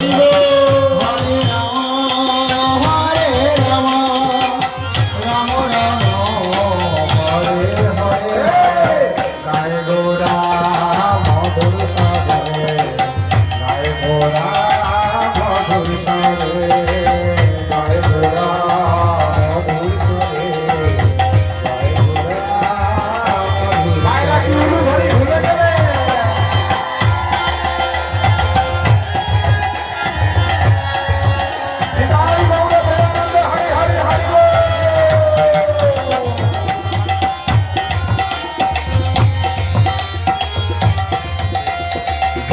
이거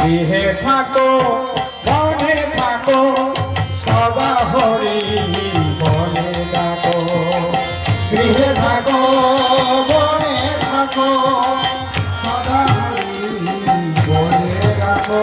গৃহে থাকো, মনে থাকো, সদা হরি মনে থাকো। গৃহে থাকো মনে থাকো, সদা হরি মনে রাখো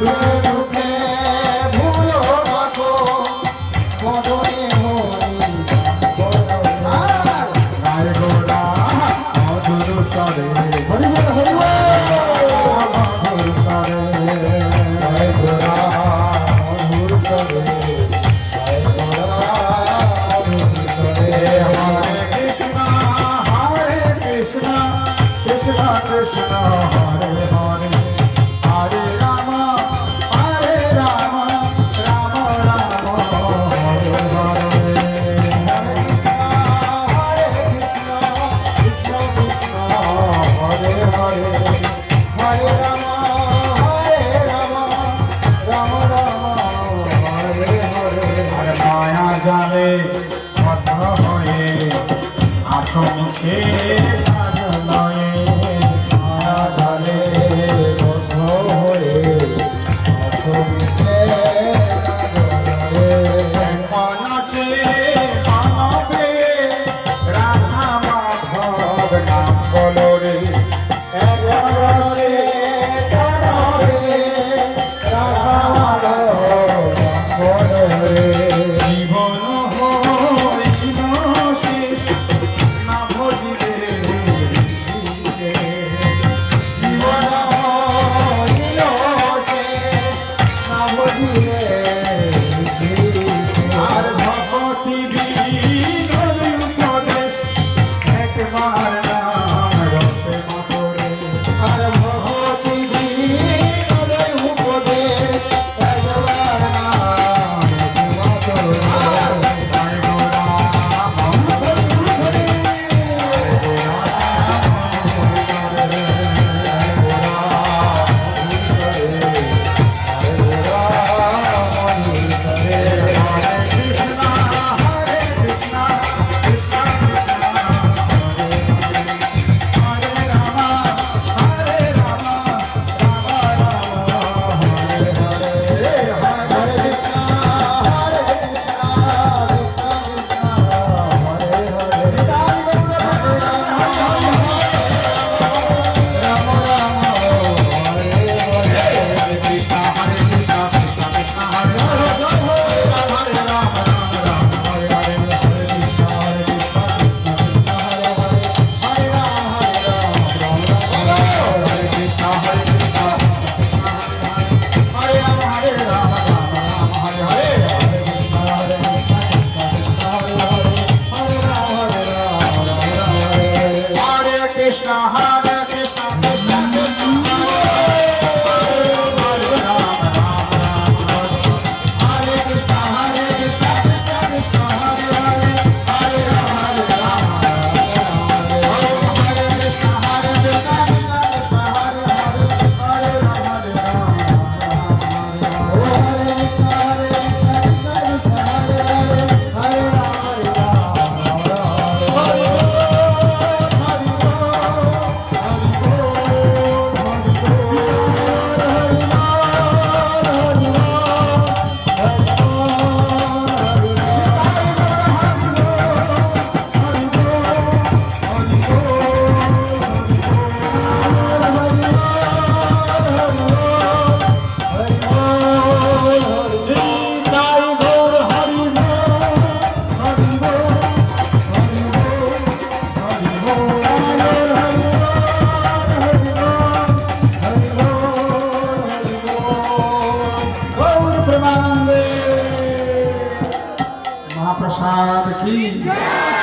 Hurry, hurry, hurry, hurry. com vocês Krishna